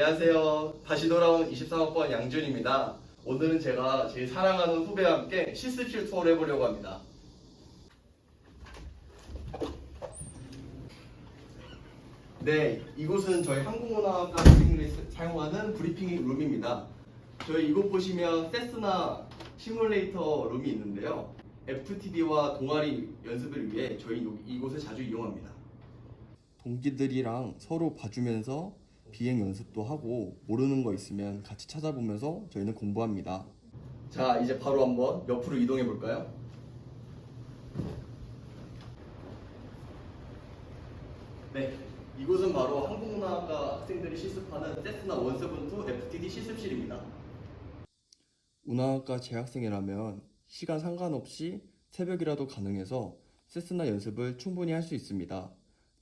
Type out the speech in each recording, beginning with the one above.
안녕하세요. 다시 돌아온 23학번 양준입니다. 오늘은 제가 제일 사랑하는 후배와 함께 실습실 투어를 해보려고 합니다. 네, 이곳은 저희 한국문화학과 학생들이 사용하는 브리핑 룸입니다. 저희 이곳 보시면 세스나 시뮬레이터 룸이 있는데요. FTD와 동아리 연습을 위해 저희 요- 이곳을 자주 이용합니다. 동기들이랑 서로 봐주면서 비행 연습도 하고 모르는 거 있으면 같이 찾아보면서 저희는 공부합니다. 자, 이제 바로 한번 옆으로 이동해 볼까요? 네, 이곳은 바로 한국문화학과 학생들이 실습하는 세스나 원세븐2 FTD 실습실입니다. 문화학과 재학생이라면 시간 상관없이 새벽이라도 가능해서 세스나 연습을 충분히 할 수 있습니다.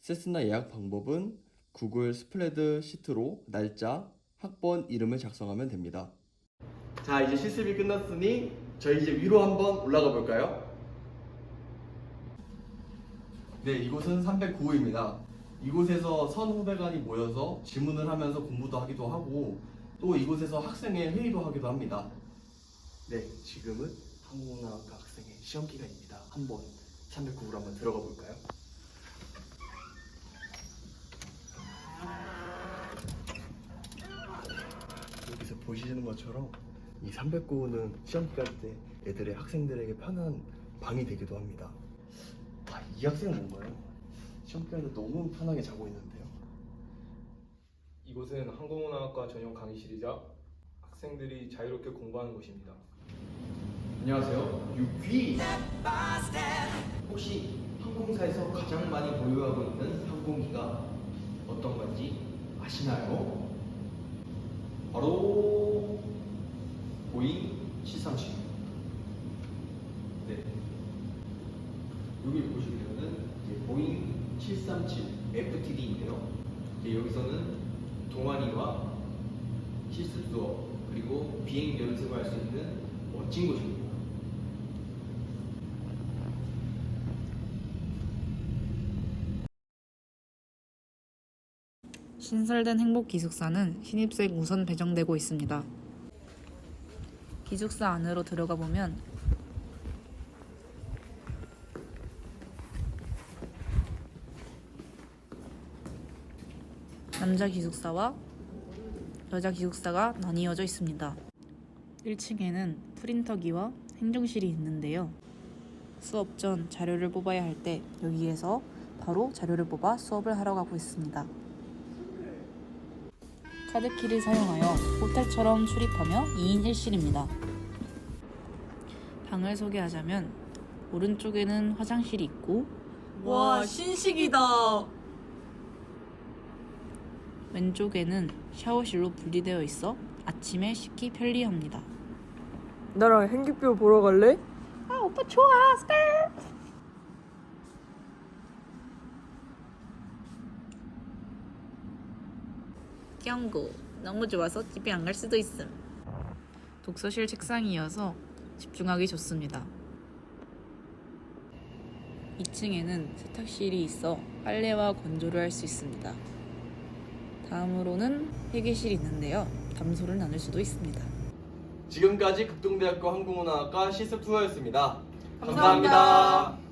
세스나 예약 방법은 구글 스프레드 시트로 날짜, 학번 이름을 작성하면 됩니다. 자, 이제 실습이 끝났으니 저희 이제 위로 한번 올라가 볼까요? 네, 이곳은 309호입니다. 이곳에서 선 후배간이 모여서 질문을 하면서 공부도 하기도 하고 또 이곳에서 학생의 회의도 하기도 합니다. 네, 지금은 한국문화학과 학생의 시험 기간입니다. 한번 309호로 한번 들어가 볼까요? 여기서 보시는 것처럼 이 309호는 시험 기간 때 애들의 학생들에게 편한 방이 되기도 합니다. 아, 이 학생은 뭔가요? 시험 기간에 너무 편하게 자고 있는데요. 이곳은 항공운항학과 전용 강의실이자 학생들이 자유롭게 공부하는 곳입니다. 안녕하세요. 유퀴. 혹시 항공사에서 가장 많이 보유하고 있는 항공기가 어떤 건지 아시나요? 바로 보잉 737. 네. 여기 보시면은 이제 보잉 737 FTD인데요. 이제 여기서는 동아리와 실습 수업 그리고 비행 연습을 할 수 있는 멋진 곳입니다. 신설된 행복 기숙사는 신입생 우선 배정되고 있습니다. 기숙사 안으로 들어가 보면 남자 기숙사와 여자 기숙사가 나뉘어져 있습니다. 1층에는 프린터기와 행정실이 있는데요. 수업 전 자료를 뽑아야 할 때 여기에서 바로 자료를 뽑아 수업을 하러 가고 있습니다. 카드키를 사용하여 호텔처럼 출입하며 2인 1실입니다. 방을 소개하자면 오른쪽에는 화장실이 있고 와 신식이다. 왼쪽에는 샤워실로 분리되어 있어 아침에 씻기 편리합니다. 나랑 행기표 보러 갈래? 아 오빠 좋아 스컬 경고. 너무 좋아서 집에 안 갈 수도 있음. 독서실 책상이어서 집중하기 좋습니다. 2층에는 세탁실이 있어 빨래와 건조를 할 수 있습니다. 다음으로는 회계실이 있는데요. 담소를 나눌 수도 있습니다. 지금까지 극동대학교 항공운항학과 실습 투어였습니다. 감사합니다. 감사합니다.